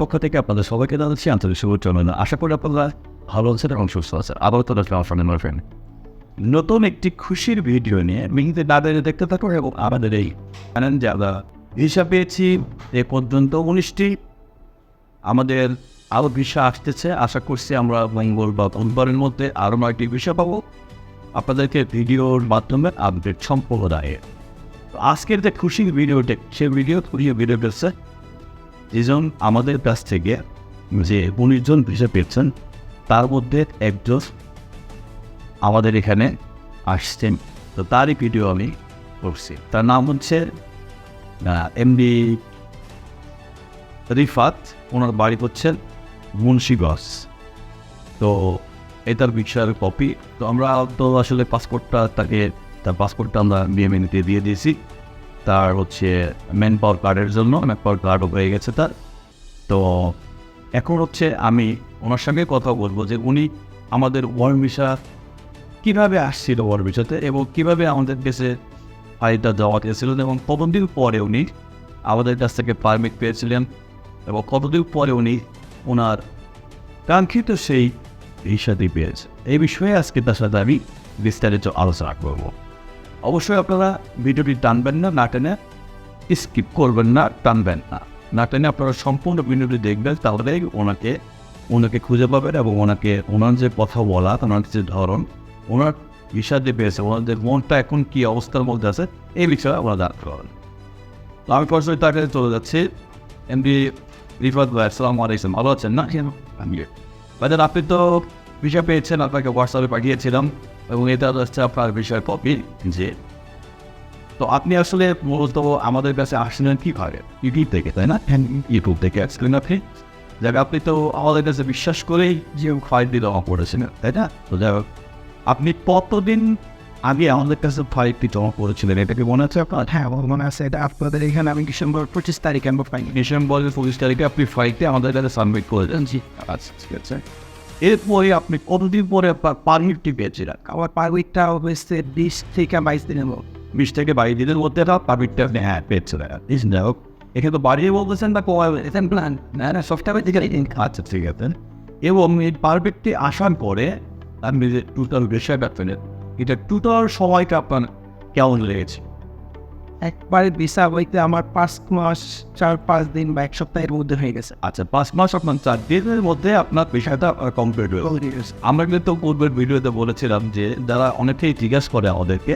পক্ষ থেকে আপনাদের সবাইকে আশা আপনারা ভালো সুস্থ ফ্রেন্ড নতুন একটি খুশির ভিডিও নিয়ে মিহিতে দাদের দেখতে থাকো এবং আমাদের এই জানেন ভিসা পেয়েছি, এ পর্যন্ত উনিশটি আমাদের আরও ভিসা আসতেছে। আশা করছি আমরা মঙ্গল বা বুধবারের মধ্যে আরও নয়টি ভিসা পাবো। আপনাদেরকে ভিডিওর মাধ্যমে আপডেট সম্পূর্ণ দেয় আজকের যে খুশির ভিডিওটা, সে ভিডিও খুশির ভিডিও পেয়েছে যেজন আমাদের কাছ থেকে যে উনিশ জন ভিসা পেয়েছেন, তার মধ্যে একজন আমাদের এখানে আসছেন। তো তারই ভিডিও আমি করছি। তার নাম হচ্ছে এমডি রিফাত। ওনার বাড়ি হচ্ছেন মুন্সিগঞ্জ। তো এটার বিষয়ের কপি। তো আমরা তো আসলে পাসপোর্টটা তাকে তার পাসপোর্টটা আমরা বিএমএনিতে দিয়ে দিয়েছি। তার হচ্ছে ম্যান পাওয়ার কার্ডের জন্য ম্যান পাওয়ার কার্ডও হয়ে গেছে তার। তো এখন হচ্ছে আমি ওনার সঙ্গে কথা বলব যে উনি আমাদের ওয়ার ভিসা কীভাবে আসছিল ওয়ার ভিসাতে এবং কীভাবে আমাদের কাছে ফাইলটা দেওয়া দিয়েছিলেন এবং কতদিন পরে উনি আমাদের কাছ থেকে পারমিট পেয়েছিলেন এবং কতদিন পরে উনি ওনার কাঙ্ক্ষিত সেই ভিসাটি পেয়েছে। এই বিষয়ে আজকে তার সাথে আমি বিস্তারিত আলোচনা করব। অবশ্যই আপনারা ভিডিওটি টানবেন না না টেনে স্কিপ করবেন না টানবেন না। না টেনে আপনারা সম্পূর্ণ ভিডিওটি দেখবেন তাহলেই ওনাকে ওনাকে খুঁজে পাবেন এবং ওনাকে ওনার যে কথা বলা ওনার যে ধরন ওনার ভিসা যে পেয়েছে ওনাদের মনটা এখন কী অবস্থার মধ্যে আছে এই বিষয়ে ওনারা জানতে পারবেন। তো আমি পর্যায়ে তার কাছে চলে যাচ্ছি। এমডি রিফাত ভাই আসসালাম আলাইকুম। ভালো আছেন না? আমি বাজার আপনি তো ভিসা পেয়েছেন আপনাকে হোয়াটসঅ্যাপে পাঠিয়েছিলাম এবং এটা হচ্ছে আপনার বিষয় কপি যে তো আপনি আসলে মূলত আমাদের কাছে আসলেন কীভাবে? ইউটিউব থেকে তাই না? ইউটিউব থেকে আসলেন আপনি। যাক আপনি তো আমাদের কাছে বিশ্বাস করেই যে ফাইলটি জমা করেছিলেন তাই না? তো যাই হোক আপনি কতদিন আগে আমাদের কাছে ফাইলটি জমা করেছিলেন? এটা কি মনে আছে আপনার? হ্যাঁ আমার মনে আছে এটা আপনাদের এখানে আমি ডিসেম্বর পঁচিশ তারিখে আমরা পাইনি ডিসেম্বরের পঁচিশ তারিখে আপনি ফাইলটি আমাদের কাছে সাবমিট করে দেন জি। আচ্ছা ঠিক আছে। এরপরে আপনি কতদিন পরে আপনার পারমিটটি পেয়েছিলেন? আমার পারমিটটা হয়েছে বিশ থেকে বাইশ দিনের মতো বিশ থেকে বাইশ দিনের মধ্যে একটা পারমিটটা আপনি হ্যাঁ পেয়েছিলেন। হোক এখানে তো বাড়িয়ে বলতেছেন না কমায় বলতেছেন প্ল্যান না না সফটওয়্যার দিকে আচ্ছা ঠিক আছে। এবং এই পারমিটটি আসার পরে আপনি যে টোটাল বিষয়টা পেলেন, এটা টোটাল সময়টা আপনার কেমন লেগেছে? একবারে ভিসা হইতে আমার পাঁচ মাস চার পাঁচ দিন বা এক সপ্তাহের মধ্যে হয়ে গেছে আচ্ছা পাঁচ মাস আপনার চার দিনের মধ্যে আপনার বিষয়টা কমপ্লিট হয়ে। আমরা কিন্তু পূর্বের ভিডিওতে বলেছিলাম যে যারা অনেকেই জিজ্ঞাসা করে আমাদেরকে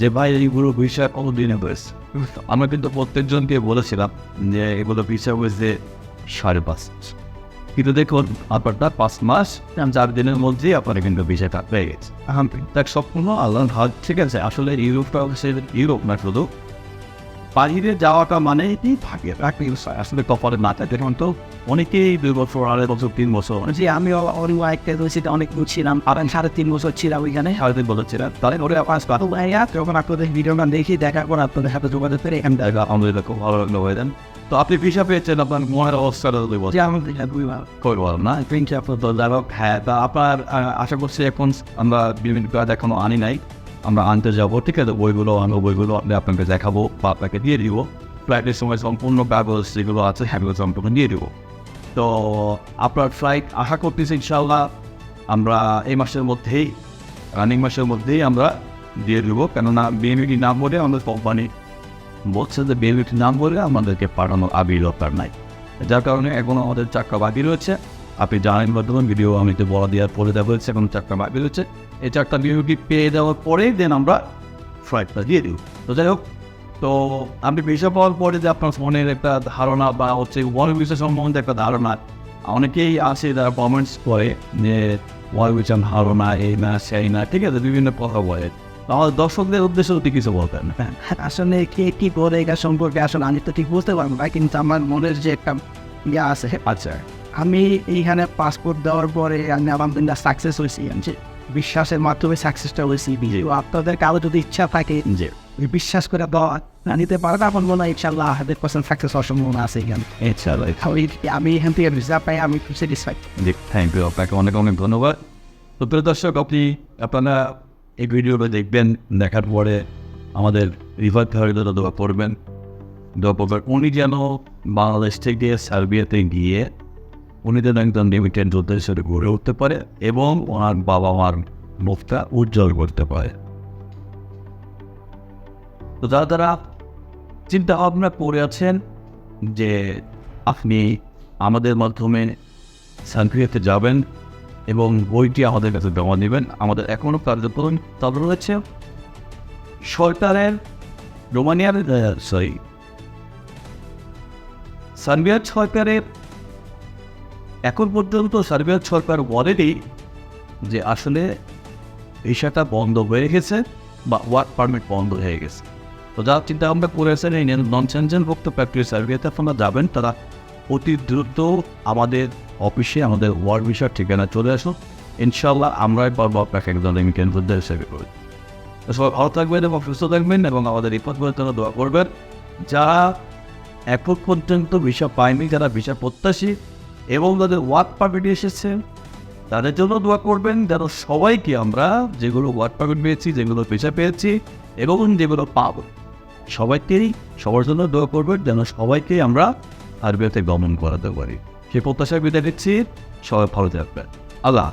যে ভাই এইগুলো বিষয় কত দিনে হয়েছে আমরা কিন্তু প্রত্যেকজনকে বলেছিলাম যে এগুলো বিষয় হয়েছে সাড়ে পাঁচ। কিন্তু দেখুন আপনারটা পাঁচ মাস চার দিনের মধ্যেই আপনার কিন্তু বিষয়টা পেয়ে গেছে দেখ সম্পূর্ণ আল্লাহর হাত ঠিক আছে? আসলে ইউরোপটা হচ্ছে ইউরোপ না শুধু বাইরে যাওয়াটা মানে এই থাকে আসলে কপালে না থাকে এখন তো অনেকেই দুই বছর আড়াই বছর তিন বছর। যে আমি অনেক একটা রয়েছে অনেক ছিলাম। আর আমি সাড়ে তিন বছর ছিলাম ওইখানে। সাড়ে তিন বছর ছিলেন তাহলে ওরা পাঁচ তো ভাইয়া যখন আপনাদের ভিডিওটা দেখি দেখার পর আপনাদের সাথে যোগাযোগ করে এখান থেকে আলহামদুলিল্লাহ খুব ভালো লাগল হয়ে দেন তো আপনি ভিসা পেয়েছেন আপনার মনের অবস্থাটা দুই বছর? আমাদের ভালো না? থ্যাংক ইউ আপনার হ্যাঁ তা আপনার আশা করছি এখন আমরা বিভিন্ন কাজ এখনও আনি নাই। আমরা আনতে যাব, ঠিক আছে? বইগুলো আনব, বইগুলো আপনি আপনাকে দেখাবো, বা আপনাকে দিয়ে দিব। ফ্লাইটের সময় সম্পূর্ণ কাগজ যেগুলো আছে সেগুলো সম্পূর্ণ দিয়ে দিব। তো, আপনার ফ্লাইট আশা করতেছি ইনশাল্লাহ আমরা এই মাসের মধ্যেই রানিং মাসের মধ্যেই আমরা দিয়ে দেবো। কেননা বিএমইটি নাম বলে আমাদের কোম্পানি বলছে যে বিএমইটি নাম বলে আমাদেরকে পাঠানোর আবির দরকার নাই। যার কারণে এখনও আমাদের চাকরা বাকি রয়েছে। আপনি জানেন বর্তমান ভিডিও আমি তো বলা দেওয়ার পরে দেওয়া হয়েছে এখন চারটা বাকি রয়েছে। এই চারটা বিএমইটি পেয়ে দেওয়ার পরেই দেন আমরা ফ্লাইটটা দিয়ে দিব। তো যাই হোক তো আপনি ভিসা পাওয়ার পরে যে আপনার মনের একটা ধারণা বা হচ্ছে ওয়ার্ল্ড ভিসা সম্বন্ধে একটা ধারণা অনেকেই আছে যারা কমেন্টস করে যে ওয়ার্ল্ড ভিসা ধারণা এই না সেই না ঠিক আছে বিভিন্ন কথা বলে। আমাদের দর্শকদের উদ্দেশ্যে যদি কিছু বলতেন হ্যাঁ আসলে কে কি করে এটা সম্পর্কে আসলে আমি তো ঠিক বুঝতে পারব না কিন্তু আমার মনের যে একটা ইয়ে আছে। আচ্ছা। আমি এইখানে পাসপোর্ট দেওয়ার পরে আমি আলহামদুলিল্লাহ সাকসেস হয়েছি বিশ্বাসের মাধ্যমে সাকসেসটা হয়েছি আপনাদের কারও যদি ইচ্ছা থাকে ওই বিশ্বাস করে দেওয়া না নিতে পারে না আমার মনে হয় ইনশাল্লাহ হান্ড্রেড পার্সেন্ট সাকসেস হওয়ার সম্ভাবনা আছে এখানে। ইনশাআল্লাহ আমি এখান থেকে রিজার্ভ পাই আমি খুব স্যাটিসফাইড জি থ্যাংক ইউ আপনাকে অনেক অনেক ধন্যবাদ। তো প্রিয় দর্শক আপনি আপনারা এই ভিডিওটা দেখবেন দেখার পরে আমাদের রিভার ফেয়ারিটা দোয়া করবেন। দোয়া করবেন উনি যেন বাংলাদেশ থেকে সার্বিয়াতে গিয়ে উনি যেন একজন লিমিটেড যোদ্ধা হিসেবে গড়ে উঠতে পারে এবং ওনার বাবা মার মুখটা উজ্জ্বল করতে পারে। তো যারা চিন্তা ভাবনা করে আছেন যে আপনি আমাদের মাধ্যমে সার্বিয়াতে যাবেন এবং বইটি আমাদের কাছে জমা দেবেন। আমাদের এখনও কার্যক্রম চালু রয়েছে। সরকারের, রোমানিয়ার সরি সার্বিয়ার সরকারের এখন পর্যন্ত সার্বিয়ার সরকার বলেনি যে আসলে ভিসাটা বন্ধ হয়ে গেছে বা ওয়ার্ক পারমিট বন্ধ হয়ে গেছে। তো যারা চিন্তা ভাবনা করেছেন, এই নন সেনজেন ভুক্ত ফ্যাক্টরি সার্বিয়াতে আপনারা যাবেন, তারা অতি দ্রুত আমাদের অফিসে আমাদের ওয়ার্ড ভিসার ঠিকানা চলে আসুন। ইনশাল্লাহ আমরাই পারব আপনাকে একজন রেমিটেন্স যোদ্ধা হিসেবে করে সবাই ভালো থাকবেন এবং সুস্থ থাকবেন এবং আমাদের এই পথগুলোর জন্য দোয়া করবেন। যারা এখন পর্যন্ত ভিসা পায়নি, যারা ভিসা প্রত্যাশী এবং তাদের ওয়ার্ক পারমিট এসেছে। তাদের জন্য দোয়া করবেন যেন সবাইকে আমরা যেগুলো ওয়ার্ক পারমিট পেয়েছি, যেগুলো পেশা পেয়েছি এবং যেগুলো পাব। সবাইকেই, সবার জন্য দোয়া করবেন যেন সবাইকে আমরা আরবিয়াতে গমন করাতে পারি। সে প্রত্যাশা বিদায় দিচ্ছি সবাই ভালো থাকবেন। আল্লাহ